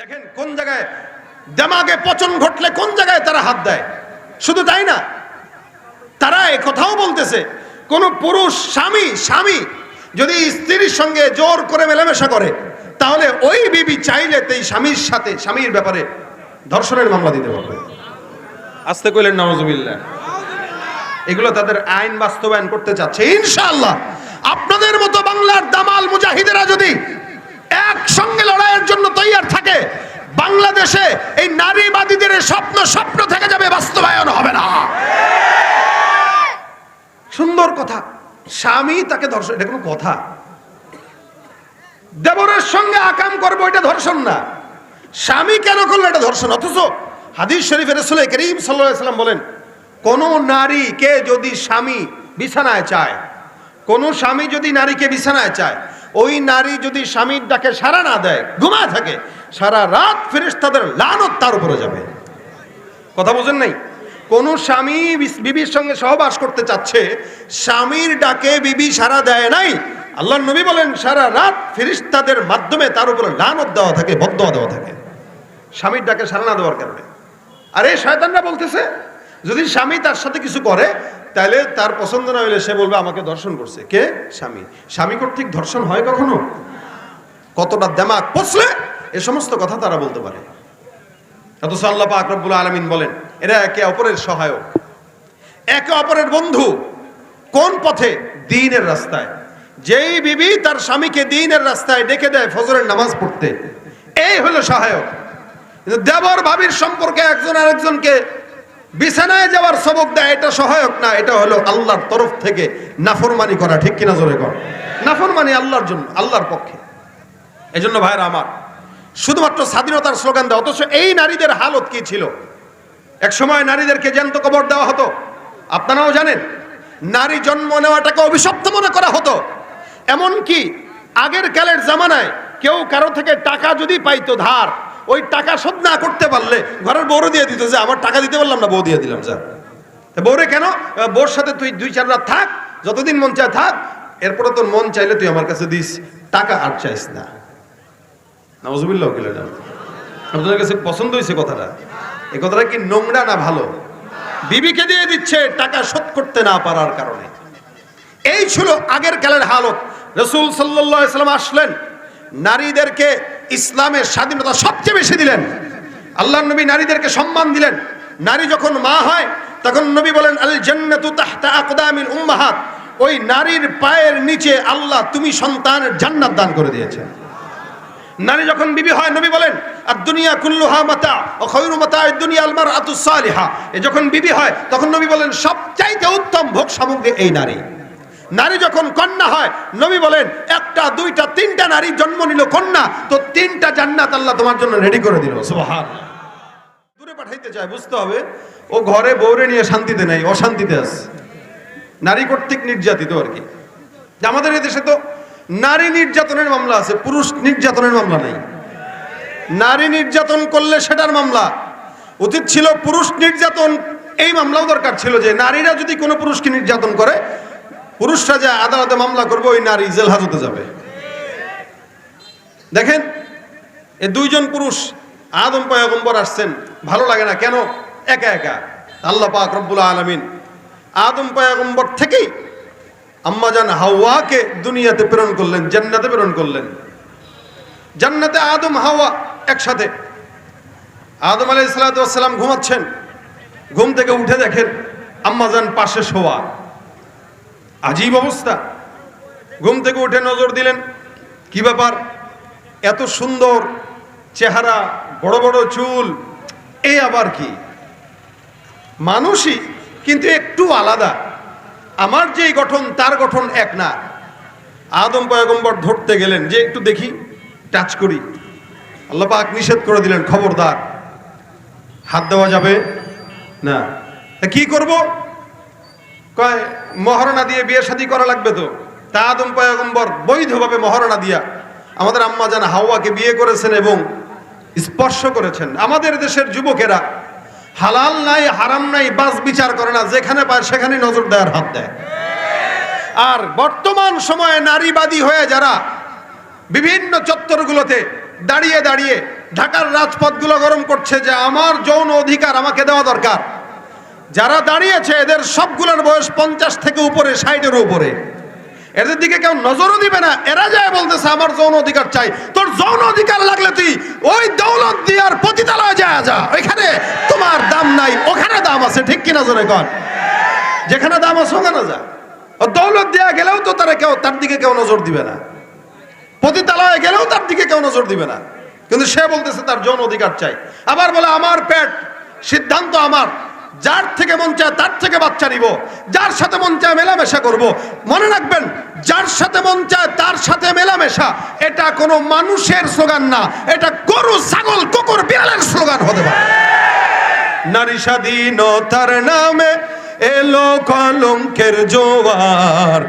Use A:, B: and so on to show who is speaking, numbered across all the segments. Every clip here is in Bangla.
A: দেখেন কোন জায়গায় দেমাগে পচন ঘটলে কোন জায়গায় তারা হাত দেয়? শুধু তাই না? তারা কথাও বলতেছে, কোন পুরুষ স্বামী স্বামী যদি স্ত্রীর সঙ্গে জোর করে মেলামেশা করে, তাহলে ওই বিবি চাইলে এই স্বামীর সাথে, স্বামীর ব্যাপারে ধর্ষণের মামলা দিতে পারবে। আসতে কইলেন নওয়াজুবিল্লাহ এগুলো তাদের আইন বাস্তবায়ন করতে চাচ্ছে। ইনশাআল্লাহ, আপনাদের মতো বাংলার দামাল মুজাহিদেরা যদি একসঙ্গে লড়াইয়ের জন্য তৈয়ার থাকে, বাংলাদেশে এই নারীবাদীদের স্বপ্ন স্বপ্ন থেকে যাবে বাস্তবায়ন হবে না। সুন্দর কথা। স্বামী তাকে ধর্ষণ এটা কোনো কথা। দেবরের সঙ্গে আকাম করব এটা ধর্ষণ না। স্বামী কেন করল এটা ধর্ষণ? অথচ হাদিস শরীফের রসুল করিম সাল্লাম বলেন, কোন নারীকে যদি স্বামী বিছানায় চায়, কোন স্বামী যদি নারীকে বিছানায় চায় ওই নারী যদি স্বামীর ডাকে সারা না দেয়, ঘুমায় থাকে, সারা রাত ফেরেস তাদের লানত তার উপরে যাবে। কথা বোঝেন নাই? কোন স্বামী বিবির সঙ্গে সহবাস করতে চাচ্ছে, স্বামীর ডাকে বিবি সারা দেয় নাই। আল্লাহ নবী বলেন, সারা রাত ফেরিস্তাদের মাধ্যমে তার উপরে লানত দেওয়া থাকে বদয়া দেওয়া থাকে। স্বামীর ডাকে সারা না দেওয়ার কারণে। আরে, শয়তানরা বলতেছে, যদি স্বামী তার সাথে কিছু করে তাহলে তার পছন্দ না হইলে সে বলবে, আমাকে ধর্ষণ করছে। কে? স্বামী। স্বামী কর্তৃক ধর্ষণ হয় কখনো? কতটা দেমাগ পচলে এ সমস্ত কথা তারা বলতে পারে। অথচ আল্লাহ পাক রব্বুল আলমিন বলেন, এরা একে অপরের সহায়ক। একে অপরের বন্ধু। কোন পথে? দিনের রাস্তায়। যেই বিবি তার স্বামীকে দিনের রাস্তায় ডেকে দেয় ফজরের নামাজ পড়তে। এই হলো সহায়ক। দেবর ভাবির সম্পর্কে একজন আরেকজনকে বিছানায় যাওয়ার সবক দেয়, এটা সহায়ক না, এটা হলো আল্লাহর তরফ থেকে নাফরমানি করা, ঠিক কিনা জোরে কর নাফরমানি আল্লাহর জন্য, আল্লাহর পক্ষে। এই জন্য ভাইরা আমার, শুধুমাত্র স্বাধীনতার স্লোগান দেওয়া অথচ এই নারীদের হালত কি ছিল? এক সময় নারীদেরকে জ্যান্ত কবর দেওয়া হতো। আপনারাও জানেন, নারী জন্ম নেওয়াটাকে অভিশপ্ত মনে করা হতো। এমন কি আগের কালের জামানায় কেউ কারও থেকে টাকা যদি পাইতো ধার ওই টাকা শোধ না করতে পারলে ঘরের বউরে দিয়ে দিত, যে আমার টাকা দিতে পারলাম না, বউ দিয়ে দিলাম, যা। বউরে কেন? বউর সাথে তুই দুই চার রাত থাক, যতদিন মন চায় থাক, এরপরে তোর মন চাইলে তুই আমার কাছে দিস, টাকা আর চাইস না। নজবিল্লাহ কিলো আপনাদের কাছে পছন্দ হয়েছে কথাটা? এই কথাটা কি নোংরা না ভালো? বিবিকে দিয়ে দিচ্ছে, টাকা শোধ করতে না পারার কারণে। এই ছিল আগের কালের হালত। রসুল সাল্লাম আসলেন। নারীদেরকে ইসলামের স্বাধীনতা সবচেয়ে বেশি দিলেন। আল্লাহ নবী নারীদেরকে সম্মান দিলেন। নারী যখন মা হয়, তখন নবী বলেন আল জান্নাতু তাহতা উম্মাহাত। ওই নারীর পায়ের নিচে আল্লাহ তুমি সন্তানের জান্নাত দান করে দিয়েছেন। নারী যখন বিবি হয়, নবী বলেন, আর দুনিয়া কুল্লুহা মাতা ও খৈরু মাতা দুনিয়া আলমার আতুসালিহা এ যখন বিবি হয়, তখন নবী বলেন, সবচাইতে উত্তম ভোগ সামগ্রী এই নারী। নারী যখন কন্যা হয় নবী বলেন একটা দুইটা তিনটা নারী জন্ম নিল কন্যা তো তিনটা জান্নাত আল্লাহ তোমার জন্য রেডি করে দিল। দূরে পাঠাইতে চায় বুঝতে হবে ও ঘরে বউরে নিয়ে শান্তিতে নেই অশান্তিতে আছে। নারী কর্তৃক নির্যাতিত আর কি। আমাদের এদেশে তো নারী নির্যাতনের মামলা আছে পুরুষ নির্যাতনের মামলা নেই। নারী নির্যাতন করলে সেটার মামলা। উচিত ছিল পুরুষ নির্যাতন এই মামলাও দরকার ছিল যে নারীরা যদি কোনো পুরুষকে নির্যাতন করে পুরুষরা যে আদালতে মামলা করবে, ওই নারী জেল হাজতে যাবে। দেখেন, এ দুইজন পুরুষ আদম পয়গম্বর আসছেন, ভালো লাগে না, কেন? একা একা। আল্লাহ পাক রব্বুল আলমিন আদম পয়গম্বর থেকেই আম্মাজান হাওয়াকে দুনিয়াতে প্রেরণ করলেন, জান্নাতে প্রেরণ করলেন। জান্নাতে আদম, হাওয়া একসাথে। আদম আলাই সালাতাম ঘুমাচ্ছেন, ঘুম থেকে উঠে দেখেন আম্মাজান পাশে শোয়া। আজীব অবস্থা। ঘুম থেকে উঠে নজর দিলেন, কি ব্যাপার? এত সুন্দর চেহারা, বড় বড় চুল এই আবার কি? মানুষই কিন্তু একটু আলাদা। আমার যেই গঠন, তার গঠন এক না। আদম পয়গম্বর ধরতে গেলেন, যে একটু দেখি, টাচ করি। আল্লাহ পাক নিষেধ করে দিলেন, খবরদার, হাত দেওয়া যাবে না। কি করব? কয়, মহারণা দিয়ে বিয়ে শাদী করা লাগবে তো? তা আদম পয়গম্বর বৈধভাবে মহারণা দিয়া আমাদের আম্মা জান হাওয়াকে বিয়ে করেছেন এবং স্পর্শ করেছেন। আমাদের দেশের যুবকেরা হালাল নাই, হারাম নাই, বাস বিচার করে না, যেখানে পায় সেখানে নজর দেওয়ার হাত দেয়। আর বর্তমান সময়ে নারীবাদী হয়ে যারা বিভিন্ন চত্বরগুলোতে দাঁড়িয়ে দাঁড়িয়ে ঢাকার রাজপথগুলো গরম করছে যে আমার যৌন অধিকার আমাকে দেওয়া দরকার যারা দাঁড়িয়েছে, এদের সবগুলোর বয়স পঞ্চাশ থেকে উপরে, ষাটের উপরে। এদের দিকে কেউ নজরও দিবে না। এরা যায় বলতেছে, আমার যৌন অধিকার চাই। তোর যৌন অধিকার লাগলে তুই ওই দৌলত দিয়ার পতিতালয় যায় যা। ওইখানে তোমার দাম নাই, ওখানে দাম আছে। ঠিক কিনা জোরে কর যেখানে দাম আছে, ওখানে যা। ও দৌলত দেয়া গেলেও তো তারা কেউ, তার দিকে কেউ নজর দিবে না। পতিতালয়ে গেলেও তার দিকে কেউ নজর দিবে না। কিন্তু সে বলতেছে, তার যৌন অধিকার চাই। আবার বলে, আমার পেট, সিদ্ধান্ত আমার। যার থেকে মন চায় তার থেকে বাচ্চা নিব, যার সাথে মন চায় মেলামেশা করব। মনে রাখবেন, যার সাথে মন চায় তার সাথে মেলামেশা, এটা কোনো মানুষের স্লোগান না, এটা গরু, ছাগল, কুকুর, বিড়ালের স্লোগান হতে পারে। নারী স্বাধীনতার নামে এলো কলঙ্কের জোয়ার।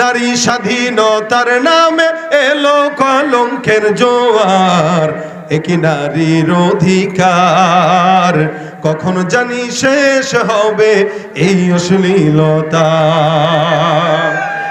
A: নারী স্বাধীনতার নামে এলো কলঙ্কের জোয়ার। একই নারীর অধিকার। কখন জানি শেষ হবে এই অশ্লীলতা।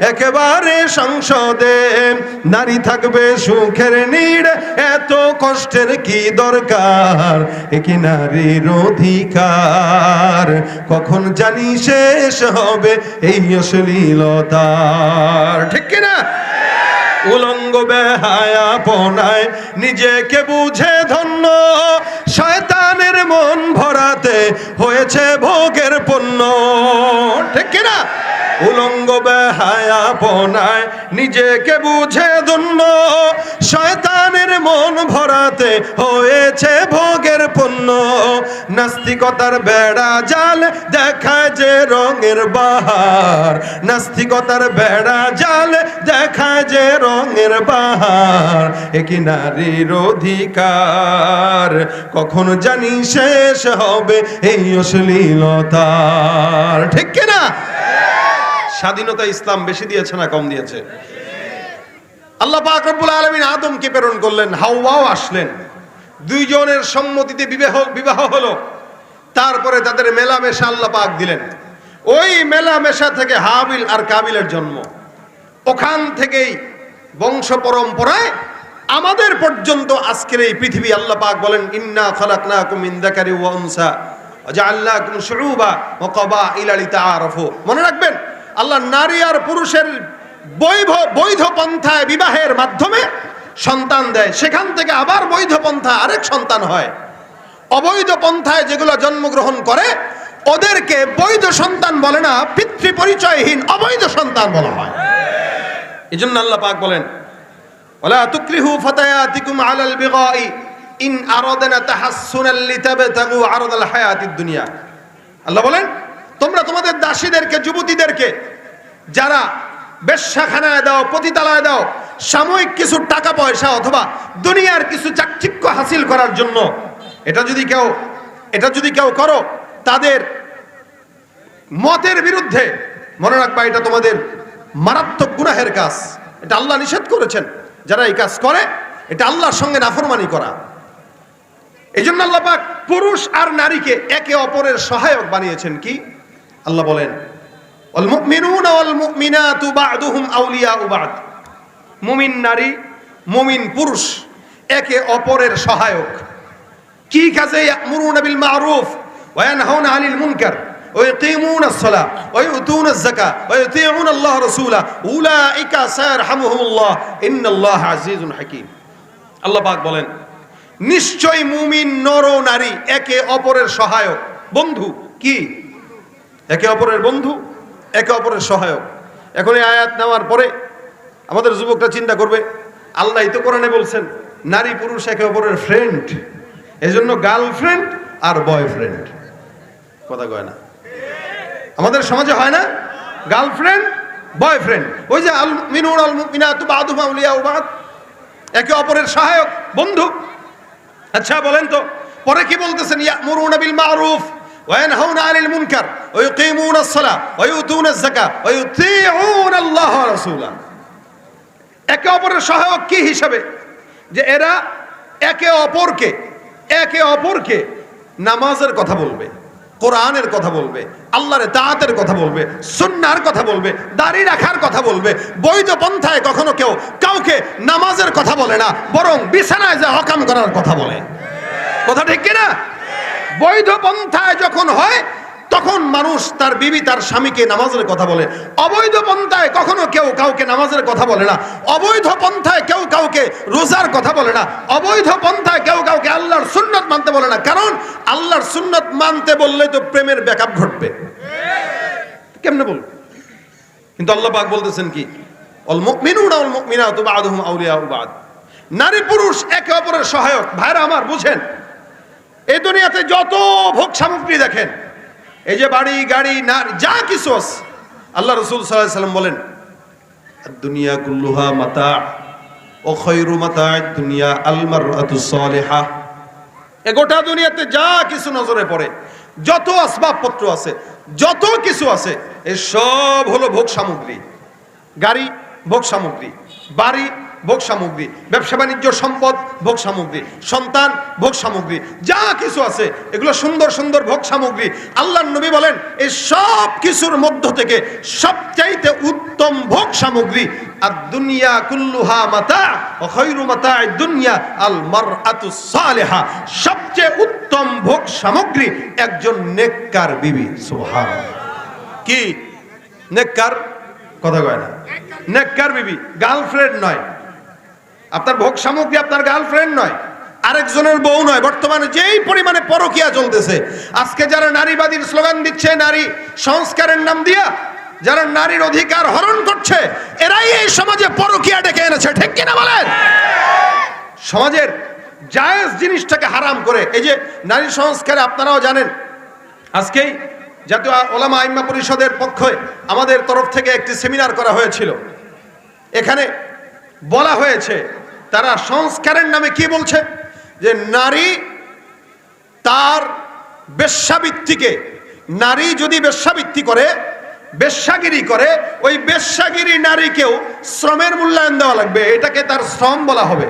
A: একেবারে সংসদে। নারী থাকবে সুখের নীড়, এত কষ্টের কি দরকার? একি নারীর অধিকার? কখন জানি শেষ হবে এই অশ্লীলতার। ঠিক কিনা? উলঙ্গ বেহায়াপনায় নিজেকে বুঝে ধন্য। শয়তানের মন ভরাতে হয়েছে ভোগের পণ্য। ঠিক কিনা? উলঙ্গ বেহায়াপনায় নিজেকে বুঝে ধন্য। শয়তানের মন ভরাতে হয়েছে ভোগের পণ্য। নাস্তিকতার বেড়া জাল দেখায় যে রঙের বাহার। নাস্তিকতার বেড়া জাল দেখায় যে রঙের বাহার। একই নারীর অধিকার? কখন জানি শেষ হবে এই অশ্লীলতার। ঠিক কিনা? স্বাধীনতা ইসলাম বেশি দিয়েছে না কম দিয়েছে? আল্লাহ পাক রব্বুল আলামিন আদমকে প্রেরণ করলেন, হাওয়াও আসলেন। দুইজনের সম্মতিতে বিবাহ বিবাহ হলো। তারপরে তাদের মেলামেশা আল্লাহ পাক দিলেন। ওই মেলামেশা থেকে হাবিল আর কাবিলের জন্ম। ওখান থেকেই বংশ পরম্পরায় আমাদের পর্যন্ত আজকের এই পৃথিবী আল্লাহ পাক বলেন, ইন্না খালাকনাকুম ওয়া উনসা মনে রাখবেন আল্লাহ নারী আর পুরুষের বৈধ বৈধ পন্থায় বিবাহের মাধ্যমে সন্তান দেয়। সেখান থেকে আবার বৈধ পন্থা আরেক সন্তান হয়। অবৈধ পন্থায় যেগুলো জন্মগ্রহণ করে, ওদেরকে বৈধ সন্তান বলে না পিতৃ পরিচয়হীন অবৈধ সন্তান বলা হয়। এই জন্য আল্লাহ পাক বলেন, ওলা তুকরিহু ফাতায়াতিকুম আলাল বিগাই, ইন আরাদনা তাহাসসুনাল লিতাবতাগু আরাদাল হায়াতিদ দুনিয়া। আল্লাহ বলেন তোমরা তোমাদের দাসীদেরকে, যুবতীদেরকে, যারা বেশ্যাখানায় দাও, পতিতালয় দাও, সাময়িক কিছু টাকা পয়সা অথবা দুনিয়ার কিছু চাকচিক্য হাসিল করার জন্য, এটা যদি কেউ, এটা যদি কেউ করো, তাদের মতের বিরুদ্ধে, মনে রাখবা, এটা তোমাদের মারাত্মক গুনাহের কাজ। এটা আল্লাহ নিষেধ করেছেন, যারা এই কাজ করে, এটা আল্লাহর সঙ্গে নাফরমানি করা। এই জন্য আল্লাহ পাক পুরুষ আর নারীকে একে অপরের সহায়ক বানিয়েছেন কি? আল্লাহ বলেন অল মুমিনুনা ওয়াল মুমিনাতু বা'দুহুম আউলিয়াউ বা'দ মুমিন নারী মুমিন পুরুষ একে অপরের সহায়ক কি কাজে ইয়ামুরুনা বিল মারুফ ওয়া ইয়ানহাউনা আনিল মুনকার ويقيمون الصلاة ويؤتون الزكاة ويطيعون الله رسوله أولئك سيرحمهم الله إن الله عزيز حكيم আল্লাহ পাক বলেন নিশ্চয় মুমিন নর ও নারী একে অপরের সহায়ক বন্ধু কি একে অপরের বন্ধু, একে অপরের সহায়ক। এখন এই আয়াত নেওয়ার পরে আমাদের যুবকরা চিন্তা করবে, আল্লাহ তো কোরআনে বলছেন, নারী পুরুষ একে অপরের ফ্রেন্ড এজন্য গার্লফ্রেন্ড আর বয়ফ্রেন্ড কথা কয় না? আমাদের সমাজে হয় না? গার্লফ্রেন্ড বয়ফ্রেন্ড ওই যে আল মিনুর আল মিনাতু বাদুহা আউলিয়া বাদ। একে অপরের সহায়ক, বন্ধু। আচ্ছা বলেন তো, পরে কি বলতেছেন? ইয়ামুরুনা বিল মারুফ। وينهون عن المنكر ويقيمون الصلاة ويؤتون الزكاة ويطيعون الله ورسوله একে অপরের সহায়ক কি হিসাবে যে এরা একে অপরকে একে অপরকে নামাজের কথা বলবে কোরআনের কথা বলবে আল্লাহর তাহাতের কথা বলবে সুন্নার কথা বলবে দাড়ি রাখার কথা বলবে বৈধ পন্থায় কখনো কেউ কাউকে নামাজের কথা বলে না বরং বিছানায় যে হকাম করার কথা বলে কথা ঠিক কিনা বৈধ পন্থায় যখন হয়, তখন মানুষ তার বিবি তার স্বামীকে নামাজের কথা বলে। অবৈধ পন্থায় কখনো কেউ কাউকে নামাজের কথা বলে না। অবৈধ পন্থায় কেউ কাউকে রোজার কথা বলে না। অবৈধ পন্থায় কেউ কাউকে আল্লাহর সুন্নত মানতে বলে না। কারণ আল্লাহর সুন্নত মানতে বললে তো প্রেমের ব্যাকআপ ঘটবে। কেমনে বল কিন্তু আল্লাহ পাক বলতেছেন কি? অল মুমিনুনা ওয়াল মুমিনাতু বা'দুহুম আউলিয়াউ বা'দ। নারী পুরুষ একে অপরের সহায়ক। ভাইরা আমার, বুঝেন? এই দুনিয়াতে যত ভোগ সামগ্রী দেখেন, এই যে বাড়ি, গাড়ি, না, যা কিছু আছে, আল্লাহ রসুল সাল্লাম বলেন দুনিয়া কুল্লুহা মাতা, ও খৈরু মাতা, দুনিয়া আলমার সালেহা এ গোটা দুনিয়াতে যা কিছু নজরে পড়ে, যত আসবাবপত্র আছে, যত কিছু আছে, এ সব হলো ভোগ সামগ্রী। গাড়ি, ভোগ সামগ্রী। বাড়ি ভোগ সামগ্রী, ব্যবসা বাণিজ্য, সম্পদ, ভোগ সামগ্রী, সন্তান, ভোগ সামগ্রী, যা কিছু আছে, এগুলো সুন্দর সুন্দর ভোগ সামগ্রী। আল্লাহ নবী বলেন এই সব কিছুর মধ্য থেকে সবচাইতে উত্তম ভোগ সামগ্রী, আর দুনিয়া কুল্লুহা মাতা খৈরু মাতা দুনিয়া আল মারআতু সালেহা। সবচেয়ে উত্তম ভোগ সামগ্রী একজন নেককার বিবি, সুবহানাল্লাহ। কি? নেককার? কথা কয় না। নেককার বিবি, গার্লফ্রেন্ড নয়। আপনার ভোগ সামগ্রী আপনার গার্লফ্রেন্ড নয়, আরেকজনের বউ নয়, বর্তমানে যেই পরিমাণে পরকিয়া চলতেছে, আজকে যারা নারীবাদীর স্লোগান দিচ্ছে, নারী সংস্কারের নাম দিয়া, যারা নারীর অধিকার হরণ করছে, এরাই এই সমাজে পরকিয়া ডেকে এনেছে, ঠিক কিনা বলেন? সমাজের জায়েজ জিনিসটাকে হারাম করে, এই যে নারী সংস্কারে আপনারাও জানেন, আজকেই জাতীয় ওলামা আইম্মা পরিষদের পক্ষে আমাদের তরফ থেকে একটি সেমিনার করা হয়েছিল। এখানে বলা হয়েছে, তারা সংস্কারের নামে কি বলছে? যে নারী তার বেশ্যাবৃত্তিকে, নারী যদি বেশ্যাবৃত্তি করে, বেশ্যাগিরি করে, ওই বেশ্যাগিরি নারীকেও শ্রমের মূল্যায়ন দেওয়া লাগবে। এটাকে তার শ্রম বলা হবে।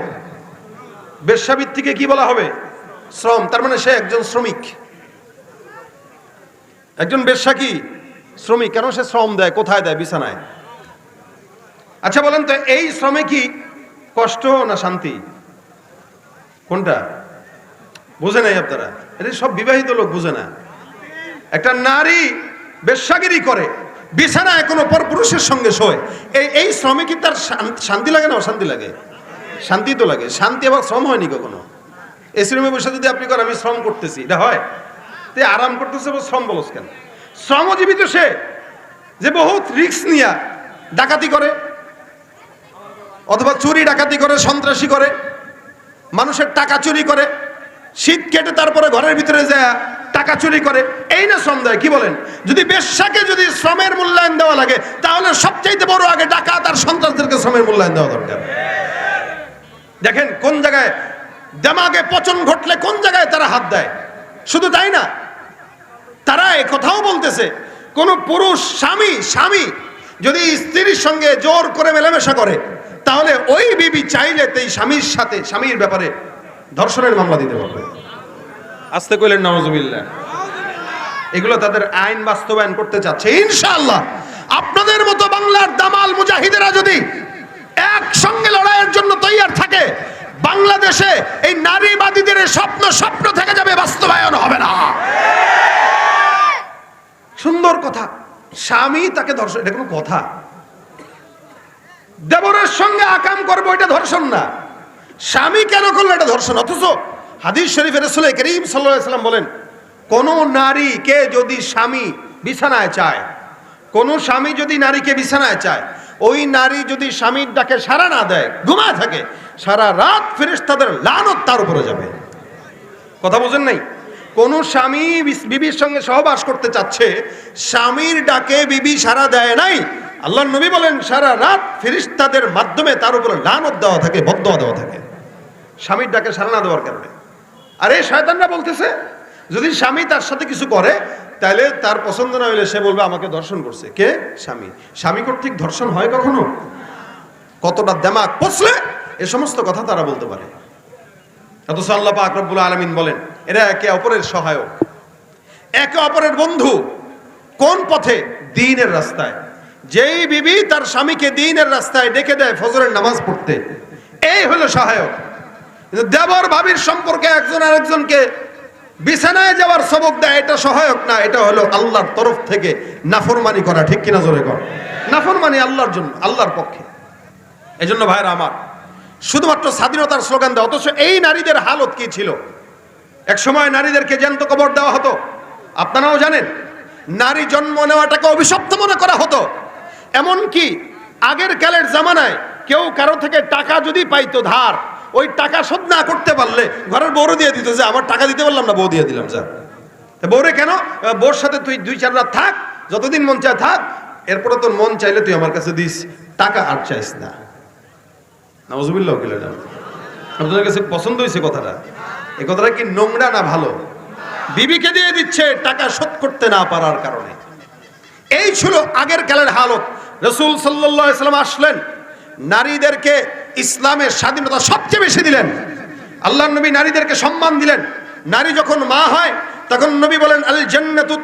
A: বেশ্যাবৃত্তিকে কি বলা হবে? শ্রম, তার মানে সে একজন শ্রমিক। একজন বেশ্যা কি শ্রমিক, কেন সে শ্রম দেয়? কোথায় দেয়? বিছানায়। আচ্ছা বলেন তো, এই শ্রমে কি কষ্ট না শান্তি? কোনটা? বুঝে নাই আপনারা? এটা সব বিবাহিত লোক বুঝে না। একটা নারী বেশ্যাগিরি করে, বিছানায় কোনো পরপুরুষের সঙ্গে শোয়, এই এই শ্রমে কি তার শান্তি লাগে না অশান্তি লাগে? শান্তি তো লাগে। শান্তি আবার শ্রম হয়নি কখনো? এই শ্রমে বসে যদি আপনি করেন, আমি শ্রম করতেছি, এটা হয়? তে আরাম করতেছে শ্রম বলস কেন? শ্রমজীবী তো সে, যে বহুত রিস্ক নিয়া ডাকাতি করে অথবা চুরি ডাকাতি করে, সন্ত্রাসী করে, মানুষের টাকা চুরি করে, শীত কেটে তারপরে ঘরের ভিতরে যায়, টাকা চুরি করে, এই না শ্রম দেয় কি বলেন? যদি বেশ্যাকে যদি শ্রমের মূল্যায়ন দেওয়া লাগে, তাহলে সবচাইতে বড় আগে ডাকাত আর সন্ত্রাসদেরকে শ্রমের মূল্যায়ন দেওয়া দরকার। দেখেন, কোন জায়গায় দেমাগে পচন ঘটলে কোন জায়গায় তারা হাত দেয়? শুধু তাই না, তারা এ কথাও বলতেছে, কোন পুরুষ স্বামী স্বামী যদি স্ত্রীর সঙ্গে জোর করে মেলামেশা করে তাহলে ওই বিবি চাইলে এই স্বামীর সাথে স্বামীর ব্যাপারে ধর্ষণের মামলা দিতে পারবে। আসতে কইলেন নওয়াজুবিল্লাহ এগুলো তাদের আইন বাস্তবায়ন করতে চাচ্ছে। ইনশাআল্লাহ আপনাদের মতো বাংলার দামাল মুজাহিদেরা যদি একসঙ্গে লড়াইয়ের জন্য তৈয়ার থাকে বাংলাদেশে এই নারীবাদীদের স্বপ্ন স্বপ্ন থেকে যাবে বাস্তবায়ন হবে না। সুন্দর কথা। স্বামী তাকে ধর্ষণ এটা কোনো কথা। দেবরের সঙ্গে আকাম করব, এটা ধর্ষণ না। স্বামী কেন করল এটা ধর্ষণ? অথচ হাদিস শরীফের রসুল করিম সাল্লাম বলেন, কোন নারীকে যদি স্বামী বিছানায় চায়, কোন স্বামী যদি নারীকে বিছানায় চায়, ওই নারী যদি স্বামীর ডাকে সারা না দেয়, ঘুমায় থাকে, সারা রাত ফেরেস তাদের লানত তার উপরে যাবে। কথা বোঝেন নাই? কোন স্বামী বিবির সঙ্গে সহবাস করতে চাচ্ছে, স্বামীর ডাকে বিবি সারা দেয় নাই আল্লাহ নবী বলেন, সারা রাত ফিরিস্তাদের মাধ্যমে তার উপরে লানত দেওয়া থাকে বদয়া দেওয়া থাকে। স্বামীর ডাকে সারা না দেওয়ার কারণে। আর এই শয়তানরা বলতেছে, যদি স্বামী তার সাথে কিছু করে, তাহলে তার পছন্দ না হইলে সে বলবে, আমাকে ধর্ষণ করছে। কে? স্বামী। স্বামী কর্তৃক ধর্ষণ হয় কখনো? কতটা দেমাগ পচলে, এ সমস্ত কথা তারা বলতে পারে। আল্লাহ পাক রব্বুল আলমিন বলেন, এরা একে অপরের সহায়ক, একে অপরের বন্ধু। কোন পথে? দিনের রাস্তায়। যেই বিবি তার স্বামীকে দিনের রাস্তায় ডেকে দেয় ফজরের নামাজ পড়তে, এই হলো সহায়ক। দেবর ভাবির সম্পর্কে একজন আরেকজনকে বিছানায় যাওয়ার সবক দেয়, এটা সহায়ক না, এটা হলো আল্লাহর তরফ থেকে নাফরমানি করা, ঠিক কিনা জোরে কর? নাফরমানি আল্লাহর জন্য, আল্লাহর পক্ষে। এই জন্য ভাইরা আমার, শুধুমাত্র স্বাধীনতার স্লোগান দেওয়া, অথচ এই নারীদের হালত কি ছিল? এক সময় নারীদেরকে জ্যান্ত কবর দেওয়া হতো। আপনারাও জানেন, নারী জন্ম নেওয়াটাকে অভিশপ্ত মনে করা হতো। এমন কি আগের কালের জামানায় কেউ কারও থেকে টাকা যদি পাইতো ধার, ওই টাকা শোধ না করতে পারলে ঘরের বউরে দিয়ে দিত যে, আমার টাকা দিতে পারলাম না, বউ দিয়ে দিলাম, যা। বউরে কেন? বউর সাথে তুই দুই চার রাত থাক, যতদিন মন চায় থাক, এরপরে তোর মন চাইলে তুই আমার কাছে দিস, টাকা আর চাইস না। কাছে পছন্দ হয়েছে কথাটা? এই কথাটা কি নোংরা না ভালো? বিবিকে দিয়ে দিচ্ছে টাকা শোধ করতে না পারার কারণে। এই ছিল আগের কালের হালত। রসুল সাল্লাম আসলেন, নারীদেরকে ইসলামের স্বাধীনতা সবচেয়ে বেশি দিলেন। আল্লাহ নবী নারীদেরকে সম্মান দিলেন। নারী যখন মা হয়, তখন নবী বলেন আল জান্নাতু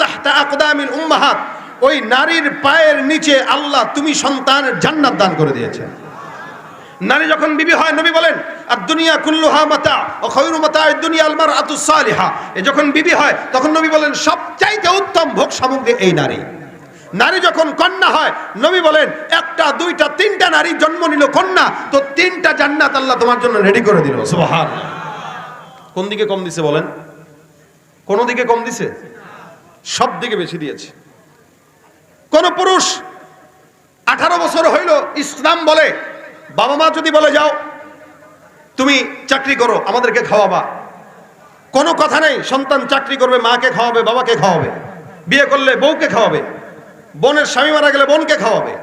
A: উম্মাহাত। ওই নারীর পায়ের নিচে আল্লাহ তুমি সন্তানের জান্নাত দান করে দিয়েছেন। নারী যখন বিবি হয়, নবী বলেন আর দুনিয়া কুল্লুহা মাতা ও খৈরু মাতা দুনিয়া আলমার আতুসালিহা এ যখন বিবি হয়, তখন নবী বলেন, সবচাইতে উত্তম ভোগ সামগ্রী এই নারী। নারী যখন কন্যা হয়, নবী বলেন, একটা, দুইটা, তিনটা নারী জন্ম নিল কন্যা, তো তিনটা জান্নাত আল্লাহ তোমার জন্য রেডি করে দিল। সুবহান কোন দিকে কম দিছে বলেন? কোন দিকে কম দিছে? সব দিকে বেশি দিয়েছে। কোন পুরুষ আঠারো বছর হইল ইসলাম বলে, বাবা মা যদি বলে, যাও, তুমি চাকরি করো, আমাদেরকে খাওয়াবা। কোনো কথা নেই, সন্তান চাকরি করবে, মাকে খাওয়াবে, বাবাকে খাওয়াবে। বিয়ে করলে বউকে খাওয়াবে। বোনের স্বামী মারা গেলে বোনকে খাওয়াবে।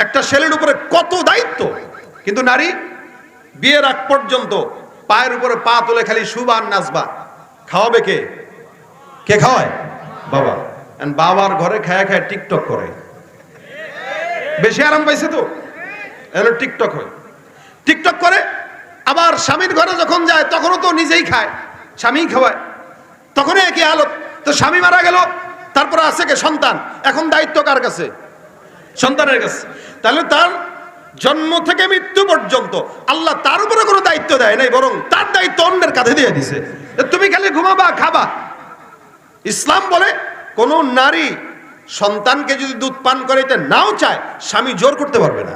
A: একটা ছেলের উপরে কত দায়িত্ব, কিন্তু নারী বিয়ের আগ পর্যন্ত পায়ের উপরে পা তুলে খালি সুবান নাচবা। খাওয়াবে কে? কে খাওয়ায়? বাবা। বাবার ঘরে খায়া খায় টিকটক করে। বেশি আরাম পাইছে তো? এলো টিকটক হয়। টিকটক করে, আবার স্বামীর ঘরে যখন যায়, তখনও তো নিজেই খায় স্বামী খাওয়ায়। তখনই একই আলো তো স্বামী মারা গেল তারপরে আছে কে? সন্তান। এখন দায়িত্ব কার কাছে? সন্তানের কাছে। তাহলে তার জন্ম থেকে মৃত্যু পর্যন্ত আল্লাহ তার উপরে কোনো দায়িত্ব দেয় নাই, বরং তার দায়িত্ব অন্যের কাঁধে দিয়ে দিছে। তুমি খালি ঘুমাবা, খাবা। ইসলাম বলে কোনো নারী সন্তানকে যদি দুধ পান করাইতে নাও চায়, স্বামী জোর করতে পারবে না।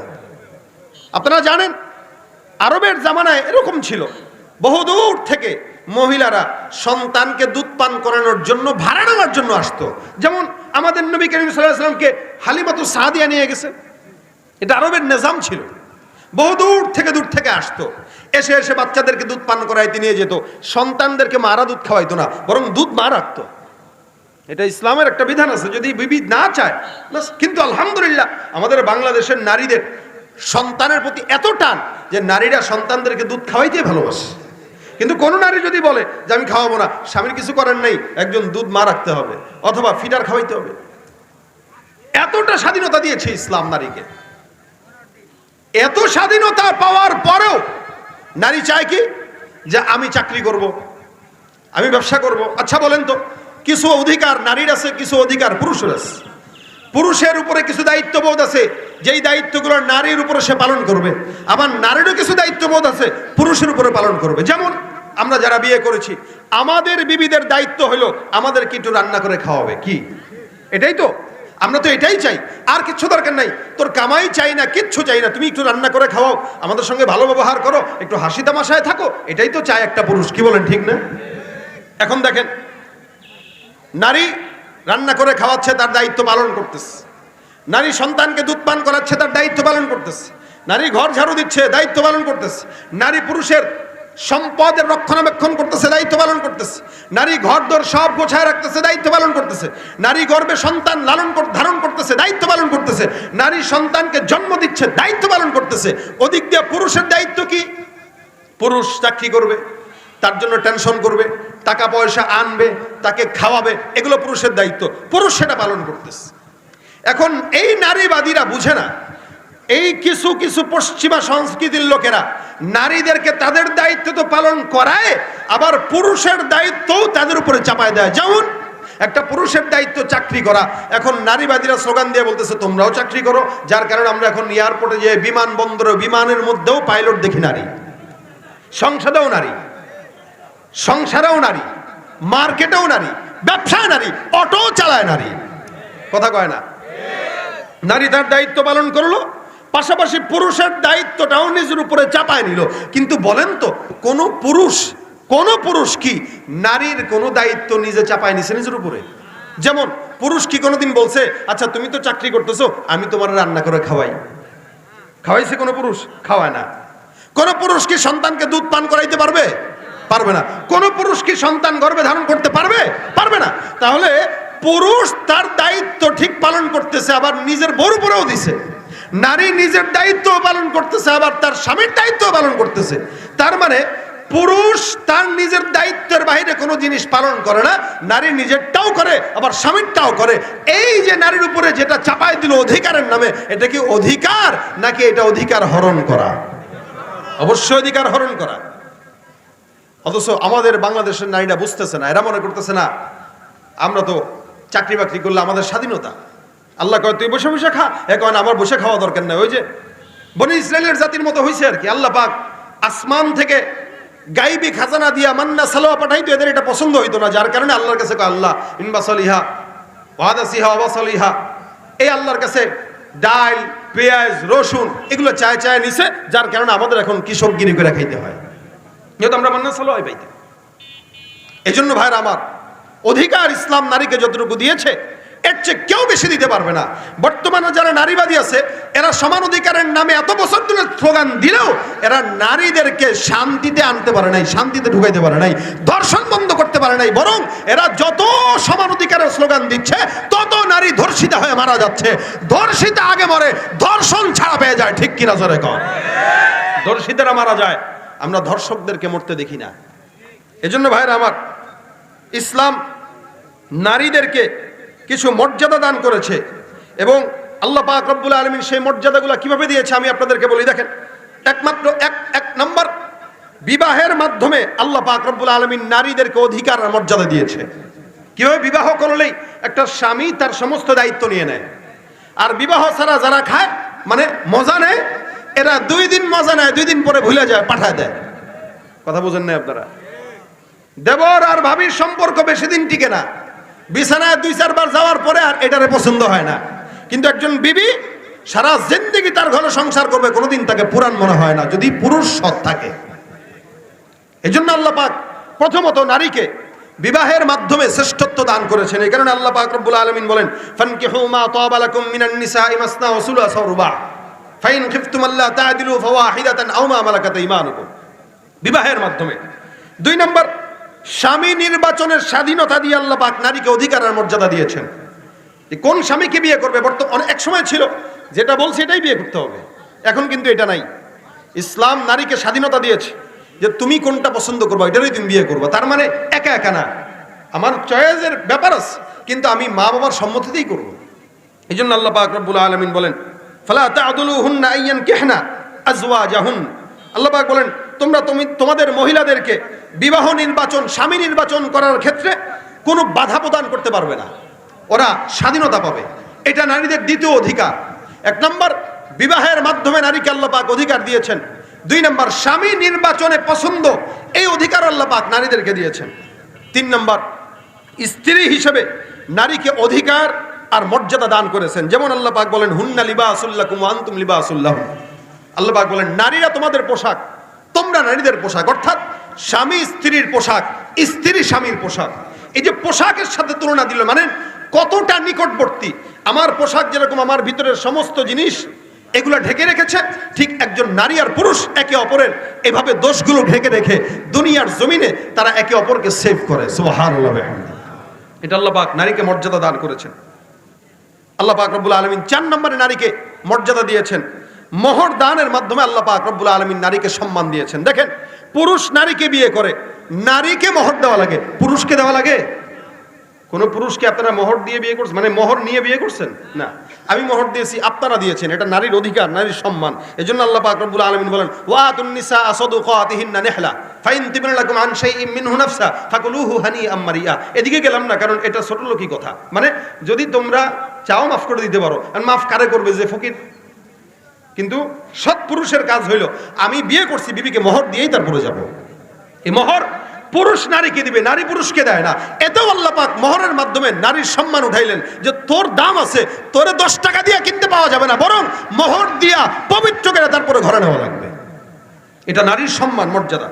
A: আপনারা জানেন, আরবের জামানায় এরকম ছিল। বহুদূর থেকে মহিলারা সন্তানকে দুধ পান করানোর জন্য, ভাড়া নেওয়ার জন্য আসতো। যেমন আমাদের নবী করিম সাল্লাহামকে হালিমাতু সাদিয়া নিয়ে গেছে। এটা আরবের নিজাম ছিল। বহুদূর থেকে দূর থেকে আসতো। এসে এসে বাচ্চাদেরকে দুধ পান করাইতে নিয়ে যেত। সন্তানদেরকে মারা দুধ খাওয়াইতো না, বরং দুধ মা রাখতো। এটা ইসলামের একটা বিধান আছে, যদি বিবি না চায় কিন্তু আলহামদুলিল্লাহ আমাদের বাংলাদেশের নারীদের সন্তানের প্রতি এত টান যে নারীরা সন্তানদেরকে দুধ খাওয়াইতে ভালোবাসে। কিন্তু কোনো নারী যদি বলে যে আমি খাওয়াবো না, স্বামীর কিছু করার নেই, একজন দুধ মা রাখতে হবে, অথবা ফিডার খাওয়াইতে হবে। এতটা স্বাধীনতা দিয়েছে ইসলাম নারীকে। এত স্বাধীনতা পাওয়ার পরেও নারী চায় কি? যে আমি চাকরি করব। আমি ব্যবসা করব। আচ্ছা বলেন তো, কিছু অধিকার নারীর আছে, কিছু অধিকার পুরুষের আছে। পুরুষের উপরে কিছু দায়িত্ববোধ আছে, যেই দায়িত্বগুলো নারীর উপরে সে পালন করবে। আবার নারীরও কিছু দায়িত্ববোধ আছে, পুরুষের উপরে পালন করবে। যেমন আমরা যারা বিয়ে করেছি, আমাদের বিবিদের দায়িত্ব হলো আমাদেরকে একটু রান্না করে খাওয়াবে। কি? এটাই তো। আমরা তো এটাই চাই। আর কিচ্ছু দরকার নাই। তোর কামাই চাই না, কিচ্ছু চাই না। তুমি একটু রান্না করে খাওয়াও। আমাদের সঙ্গে ভালো ব্যবহার করো। একটু হাসি তামাশায় থাকো। এটাই তো চায় একটা পুরুষ। কি বলেন, ঠিক না? এখন দেখেন, নারী রান্না করে খাওয়াচ্ছে, তার দায়িত্ব পালন করতেছে। নারী সন্তানকে দুধ পান করাচ্ছে, তার দায়িত্ব পালন করতেছে। নারী ঘর ঝাড়ু দিচ্ছে, দায়িত্ব পালন করতেছে। নারী পুরুষের সম্পদের রক্ষণাবেক্ষণ করতেছে, দায়িত্ব পালন করতেছে। নারী ঘর দর সব গোছায় রাখতেছে, দায়িত্ব পালন করতেছে। নারী গর্বে সন্তান লালন ধারণ করতেছে, দায়িত্ব পালন করতেছে। নারী সন্তানকে জন্ম দিচ্ছে, দায়িত্ব পালন করতেছে। ওদিক দিয়ে পুরুষের দায়িত্ব কি? পুরুষ চাকরি করবে? তার জন্য টেনশন করবে, টাকা পয়সা আনবে, তাকে খাওয়াবে, এগুলো পুরুষের দায়িত্ব। পুরুষ সেটা পালন করতেছে। এখন এই নারীবাদীরা বুঝে না এই কিছু কিছু পশ্চিমা সংস্কৃতির লোকেরা, নারীদেরকে তাদের দায়িত্ব তো পালন করায়, আবার পুরুষের দায়িত্বও তাদের উপরে চাপায় দেয়। যেমন, একটা পুরুষের দায়িত্ব চাকরি করা। এখন নারীবাদীরা স্লোগান দিয়ে বলতেছে, তোমরাও চাকরি করো। যার কারণে আমরা এখন এয়ারপোর্টে যে বিমানবন্দরে, বিমানের মধ্যেও পাইলট দেখি নারী। সংসদেও নারী। সংসারেও নারী। মার্কেটেও নারী। ব্যবসায় নারী। অটো চালায় নারী। কথা কয় না? নারী তার দায়িত্ব পালন করল পাশাপাশি পুরুষের দায়িত্বটাও নিজের উপরে চাপায় নিল। কিন্তু বলেন তো, কোন পুরুষ কোন পুরুষ কি নারীর কোনো দায়িত্ব নিজে চাপায় নিছে নিজের উপরে? যেমন, পুরুষ কি কোনোদিন বলছে আচ্ছা তুমি তো চাকরি করতেছো, আমি তোমার রান্না করে খাওয়াই। খাওয়াইছে কোনো পুরুষ? খাওয়ায় না। কোন পুরুষ কি সন্তানকে দুধ পান করাইতে পারবে? পারবে না। কোন পুরুষ কি সন্তান গর্ভে ধারণ করতে পারবে? পারবে না। তাহলে পুরুষ তার দায়িত্ব ঠিক পালন করতেছে, আবার নিজের বড় উপরেও দিছে। নারী নিজের দায়িত্ব পালন করতেছে, আবার তার স্বামীর দায়িত্ব পালন করতেছে। তার মানে পুরুষ তার নিজের দায়িত্বের বাইরে কোনো জিনিস পালন করে না, নারী নিজেরটাও করে, আবার স্বামীরটাও করে। এই যে নারীর উপরে যেটা চাপাই দিল অধিকারের নামে, এটা কি অধিকার, নাকি এটা অধিকার হরণ করা? অবশ্যই অধিকার হরণ করা। অথচ আমাদের বাংলাদেশের নারীরা বুঝতেছে না, এরা মনে করতেছে না, আমরা তো চাকরি বাকরি করলে আমাদের স্বাধীনতা। আল্লাহ কয় তুই বসে বসে খা। এ কয় না, আমার বসে খাওয়া দরকার নেই। ওই যে বনি ইসরায়েলের জাতির মতো হয়েছে আর কি। আল্লাহ পাক আসমান থেকে গাইবি খাজানা দিয়া মান্না সালোয়া পাঠাইতো এদের এটা পছন্দ হইতো না। যার কারণে আল্লাহর কাছে কয় আল্লাহ ইনবাসলিহা ওয়াদাসিহা ওয়াবাসলিহা এই আল্লাহর কাছে ডাল পেঁয়াজ রসুন এগুলো চায় চায় নিছে যার কারণে আমাদের এখন কৃষকগিরি করে খাইতে হয়। যেহেতু আমরা মান্না সালোয়াই পাইতে এই জন্য ভাইরা আমার অধিকার ইসলাম নারীকে যতটুকু দিয়েছে এর চেয়ে কেউ বেশি দিতে পারবে না। বর্তমানে যারা নারীবাদী আছে, এরা সমান অধিকারের নামে এত বছর ধরে স্লোগান দিলেও এরা নারীদেরকে শান্তিতে আনতে পারে নাই, শান্তিতে ঢুকাইতে পারে নাই, ধর্ষণ বন্ধ করতে পারে নাই, বরং এরা যত সমান অধিকারের স্লোগান দিচ্ছে, তত নারী ধর্ষিতা হয়ে মারা যাচ্ছে। ধর্ষিতা আগে মরে, ধর্ষণ ছাড়া পেয়ে যায়, ঠিক কিনা জোরে কর ধর্ষিতারা মারা যায়, আমরা ধর্ষকদেরকে মরতে দেখি না। এজন্য ভাইরা আমার, ইসলাম নারীদেরকে কিছু মর্যাদা দান করেছে এবং আল্লাহ পাক রব্বুল আলমিন সেই মর্যাদাগুলো কীভাবে দিয়েছে আমি আপনাদেরকে বলি, দেখেন, একমাত্র এক এক নম্বর বিবাহের মাধ্যমে আল্লাহ পাক রব্বুল আলমিন নারীদেরকে অধিকার আর মর্যাদা দিয়েছে। কীভাবে বিবাহ করলেই একটা স্বামী তার সমস্ত দায়িত্ব নিয়ে নেয়। আর বিবাহ ছাড়া যারা খায় মানে মজা নেয়, এরা দুই দিন মজা নেয়, দুই দিন পরে ভুলে যায়, পাঠায় দেয়। কথা বোঝেন না আপনারা? দেবর আর ভাবির সম্পর্ক বেশি দিন টিকে না। বিছানায় দুই, চারবার যাওয়ার পরে আর এটারে পছন্দ হয় না। কিন্তু একজন বিবি সারা জিন্দগি তার ঘরে সংসার করবে, কোনোদিন তাকে পুরাণ মনে হয় না, যদি পুরুষ সৎ থাকে। এই জন্য আল্লাহ পাক প্রথমত নারীকে বিবাহের মাধ্যমে শ্রেষ্ঠত্ব দান করেছেন। এই কারণে আল্লাহ পাক আলামিন বলেন, ফানকিহু মা তাবা লাকুম মিনান নিসাই ফাইন খিফতুম আল্লা তা'দিলু ফাওয়াহিদাতান আও মা মালাকাত ঈমানুকুম বিবাহের মাধ্যমে। দুই নম্বর স্বামী নির্বাচনের স্বাধীনতা দিয়ে আল্লাহ পাক নারীকে অধিকার আর মর্যাদা দিয়েছেন। কোন স্বামীকে বিয়ে করবে? বর্তমান এক সময় ছিল, যেটা বলছে এটাই বিয়ে করতে হবে। এখন কিন্তু এটা নাই। ইসলাম নারীকে স্বাধীনতা দিয়েছে যে তুমি কোনটা পছন্দ করবা এটারই তুমি বিয়ে করবা। তার মানে একা একা না। আমার চয়েসের ব্যাপার আছে, কিন্তু আমি মা বাবার সম্মতিতেই করব। এই জন্য আল্লাহ পাক রব্বুল আলমিন বলেন, ফালা তাদুলু আইয়ান কেহনা আজওয়া জাহুন আল্লাহ পাক বলেন তোমরা তুমি, তোমাদের মহিলাদেরকে বিবাহ নির্বাচন, স্বামী নির্বাচন করার ক্ষেত্রে কোনো বাধা প্রদান করতে পারবে না। ওরা স্বাধীনতা পাবে। এটা নারীদের দ্বিতীয় অধিকার। এক নম্বর, বিবাহের মাধ্যমে নারীকে আল্লাহ পাক অধিকার দিয়েছেন। দুই নম্বর, স্বামী নির্বাচনে পছন্দ, এই অধিকার আল্লাহ পাক নারীদেরকে দিয়েছেন। তিন নম্বর, স্ত্রী হিসেবে নারীকে অধিকার আর মর্যাদা দান করেছেন। যেমন আল্লাহ পাক বলেন, হুন্না লিবা আসুল্লাহ কুমান্তুম লিবা আসুল্লাহ আল্লাহ বলেন, নারীরা তোমাদের পোশাক তোমরা নারীদের পোশাক, অর্থাৎ স্বামী স্ত্রীর পোশাক, স্ত্রী স্বামীর পোশাক। এই যে পোশাকের সাথে তুলনা দিল মানে কতটা নিকটবর্তী। আমার পোশাক যেরকম আমার ভিতরের সমস্ত জিনিস, এগুলো ঢেকে রেখেছে, ঠিক একজন নারী আর পুরুষ একে অপরের এভাবে দোষগুলো ঢেকে রেখে দুনিয়ার জমিনে তারা একে অপরকে সেভ করে। এটা আল্লাহ পাক নারীকে মর্যাদা দান করেছেন। আল্লাহ পাক রব্বুল আলমিন চার নম্বরে নারীকে মর্যাদা দিয়েছেন। মোহর দানের মাধ্যমে আল্লাহ পাক রব্বুল আলমিন নারীকে সম্মান দিয়েছেন। দেখেন, পুরুষ নারীকে বিয়ে করে, নারীকে মোহর দেওয়া লাগে। পুরুষকে দেওয়া লাগে? কোন পুরুষকে আপনারা মোহর দিয়ে বিয়ে করছেন? মানে মোহর নিয়ে বিয়ে করছেন? না। আমি মোহর দিয়েছি, আপনারা দিয়েছেন। এটা নারীর অধিকার, নারীর সম্মান। এজন্য আল্লাহ পাক রব্বুল আলমিন বলেন, ওয়াতুন নিসা আসাদুকাতিহিন্না নিহলা, ফাইন লাকুম ফাকুলুহু হানিআম মারিয়া। এদিকে গেলাম না, কারণ এটা ছোট লোকই কথা। মানে যদি তোমরা চাও মাফ করে দিতে পারো। আর মাফ কারে করবে যে ফকির? কিন্তু সৎ পুরুষের কাজ হইল, আমি বিয়ে করছি বিবিকে মোহর দিয়েই তারপরে যাব। এই মোহর পুরুষ নারীকে দিবে, নারী পুরুষকে দেয় না। এতেও আল্লাহ পাক মোহরের মাধ্যমে নারীর সম্মান উঠাইলেন যে তোর দাম আছে, তোরে দশ টাকা দিয়ে কিনতে পাওয়া যাবে না, বরং মোহর দিয়া পবিত্র করে তারপরে ঘরে নেওয়া লাগবে। এটা নারীর সম্মান, মর্যাদা।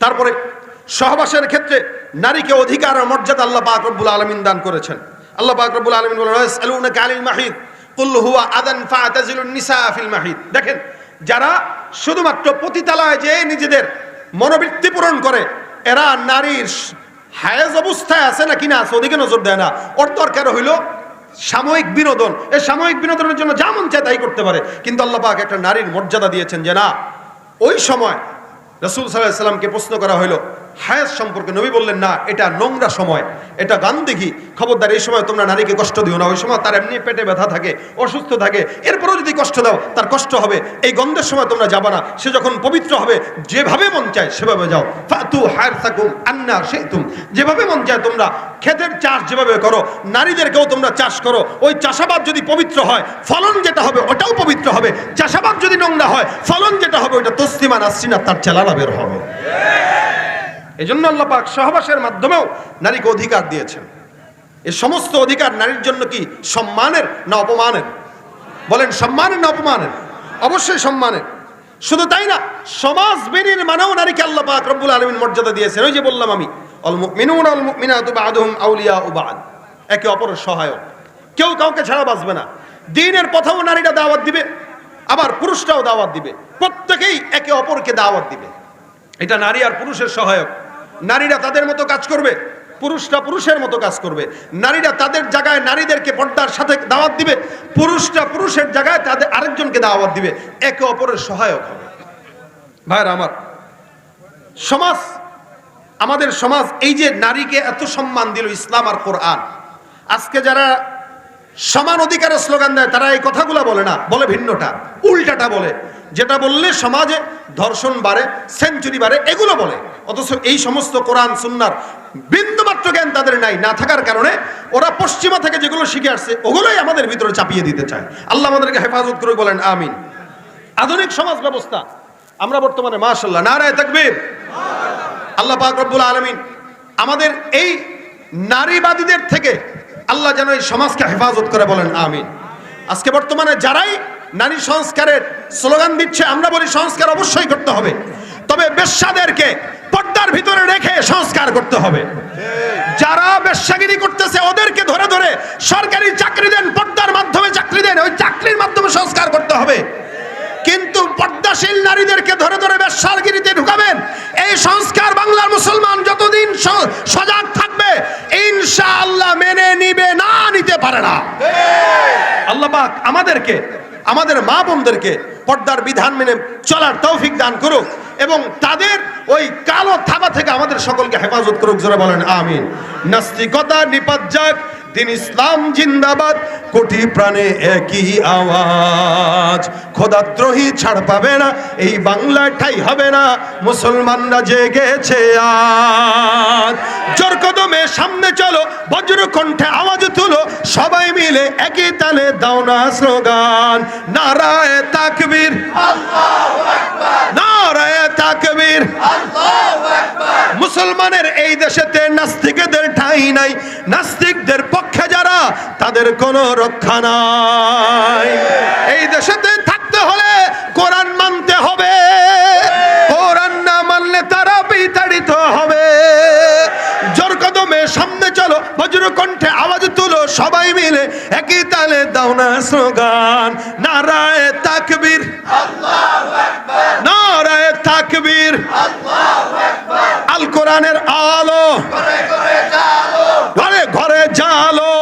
A: তারপরে সহবাসের ক্ষেত্রে নারীকে অধিকার আর মর্যাদা আল্লাহ পাক রব্বুল আলমিন দান করেছেন। আল্লাহ পাক রব্বুল আলমিন বলেন, "ওয়াসআলুনাকা আনিল মাহিদ দেখেন, যারা শুধুমাত্র পতিতালয়ে যে নিজেদের মনোবৃত্তি পূরণ করে, এরা নারীর হায়েজ অবস্থায় আছে না কিনা আছে ওদিকে নজর দেয় না। ওর দরকার হইল সাময়িক বিনোদন। এই সাময়িক বিনোদনের জন্য যা মন চায় তাই করতে পারে। কিন্তু আল্লাহ পাক একটা নারীর মর্যাদা দিয়েছেন যে না, ওই সময় রসুল সাল্লাহ সাল্লামকে প্রশ্ন করা হলো হায়াত সম্পর্কে নবী বললেন, না, এটা নোংরা সময়। এটা গান্দিঘি খবরদার, এই সময় তোমরা নারীকে কষ্ট দিও না। ওই সময় তার এমনি পেটে ব্যথা থাকে, অসুস্থ থাকে। এরপরেও যদি কষ্ট দাও, তার কষ্ট হবে। এই গন্ধের সময় তোমরা যাবা না। সে যখন পবিত্র হবে, যেভাবে মন চায় সেভাবে যাও। ফাতু হায়ার থাকুম আন্না সে তুম যেভাবে মন চায় তোমরা ক্ষেতের চাষ যেভাবে করো, নারীদেরকেও তোমরা চাষ করো। ওই চাষাবাদ যদি পবিত্র হয়, ফলন যেটা হবে ওটাও পবিত্র হবে। চাষাবাদ যদি নোংরা হয়, ফলন যেটা হবে ওটা তসলিমা নাসরিনা তার চেলারা বের হবে। এই জন্য আল্লাহ পাক সহবাসের মাধ্যমেও নারীকে অধিকার দিয়েছেন। এই সমস্ত অধিকার নারীর জন্য কি সম্মানের না অপমানের? বলেন, সম্মানের না অপমানের? অবশ্যই সম্মানের। শুধু তাই না, সমাজ বেরির মানেও নারীকে আল্লাহ পাক রব্বুল আলমিন মর্যাদা দিয়েছেন। ওই যে বললাম আমি অল মুমিনুন অল মুমিনাতু বাদুহুম আউলিয়া ও একে অপরের সহায়ক। কেউ কাউকে ছাড়া বাঁচবে না। দিনের পথেও নারীরা দাওয়াত দিবে, আবার পুরুষরাও দাওয়াত দিবে। প্রত্যেকেই একে অপরকে দাওয়াত দিবে। এটা নারী আর পুরুষের সহায়ক। নারীরা তাদের মতো কাজ করবে, পুরুষরা পুরুষের মতো কাজ করবে। নারীরা তাদের জায়গায় নারীদেরকে পর্দার সাথে দাওয়াত দিবে, পুরুষরা পুরুষের জায়গায় তাদের আরেকজনকে দাওয়াত দিবে, একে অপরের সহায়ক হবে। ভাইরা আমার, সমাজ, আমাদের সমাজ, এই যে নারীকে এত সম্মান দিল ইসলাম আর কোরআন, আজকে যারা সমান অধিকারের স্লোগান দেয়, তারা এই কথাগুলো বলে না, বলে ভিন্নটা, উল্টাটা বলে। যেটা বললে সমাজে ধর্ষণ বাড়ে সেঞ্চুরি বাড়ে, এগুলো বলে। অথচ এই সমস্ত কোরআন, সুন্নার বিন্দুমাত্র জ্ঞান তাদের নাই, না থাকার কারণে ওরা পশ্চিমা থেকে যেগুলো শিখে আসছে, ওগুলোই আমাদের ভিতরে চাপিয়ে দিতে চায়। আল্লাহ আমাদেরকে হেফাজত করে বলেন, আমিন। আধুনিক সমাজ ব্যবস্থা। আমরা বর্তমানে মাশাল্লাহ নারায় তাকবীর। আল্লাহ পাক আলমিন আমাদের এই নারীবাদীদের থেকে আল্লাহ যেন এই সমাজকে হেফাজত করে, বলেন, আমিন। আজকে বর্তমানে যারাই নারী সংস্কারের স্লোগান দিচ্ছে, আমরা বলি সংস্কার অবশ্যই করতে হবে। তবে বেশ্যাদেরকে পর্দার ভিতরে রেখে সংস্কার করতে হবে। যারা বেশ্যাগিরি করতেছে, ওদেরকে ধরে ধরে সরকারি চাকরি দেন, পর্দার মাধ্যমে চাকরি দেন, ওই চাকরির মাধ্যমে সংস্কার করতে হবে। কিন্তু পর্দাশীল নারীদেরকে ধরে ধরে ব্যবসারগিরিতে ঢুকাবেন, এই সংস্কার বাংলার মুসলমান যতদিন সজাগ থাকবে, ইনশাআল্লাহ মেনে নিবে, না নিতে পারে না। আল্লাহ পাক আমাদেরকে আমাদের মা বোনদেরকে পর্দার বিধান মেনে চলার তৌফিক দান করুক এবং তাদের ওই কালো থাবা থেকে আমাদের সকলকে হেফাজত করুক, জোরে বলেন, আমিন। নাস্তিকতা নিপাত যাক দিন ইসলাম জিন্দাবাদ, কোটি প্রাণে একই আওয়াজ। খোদাদ্রোহী ছাড় পাবে না, এই বাংলা ঠাই হবে না, মুসলমানরা জেগেছে আজ। জোর কদমে সামনে চলো বজ্র কণ্ঠে আওয়াজ তুলো সবাই মিলে একই তালে দাও না স্লোগান। নারায় তাকবীর। নারায় তাকবীর। মুসলমানের এই দেশেতে নাস্তিকদের ঠাঁই নাই। নাস্তিকদের পক্ষে যারা, তাদের কোনো রক্ষা নাই। এই দেশেতে থাকতে হলে কোরআন মানতে হবে। সবাই মিলে একই তালে দাও না স্লোগান। নারায় তাকবীর। নারায় তাকবীর। আল কোরআনের আলো। ঘরে ঘরে জালো।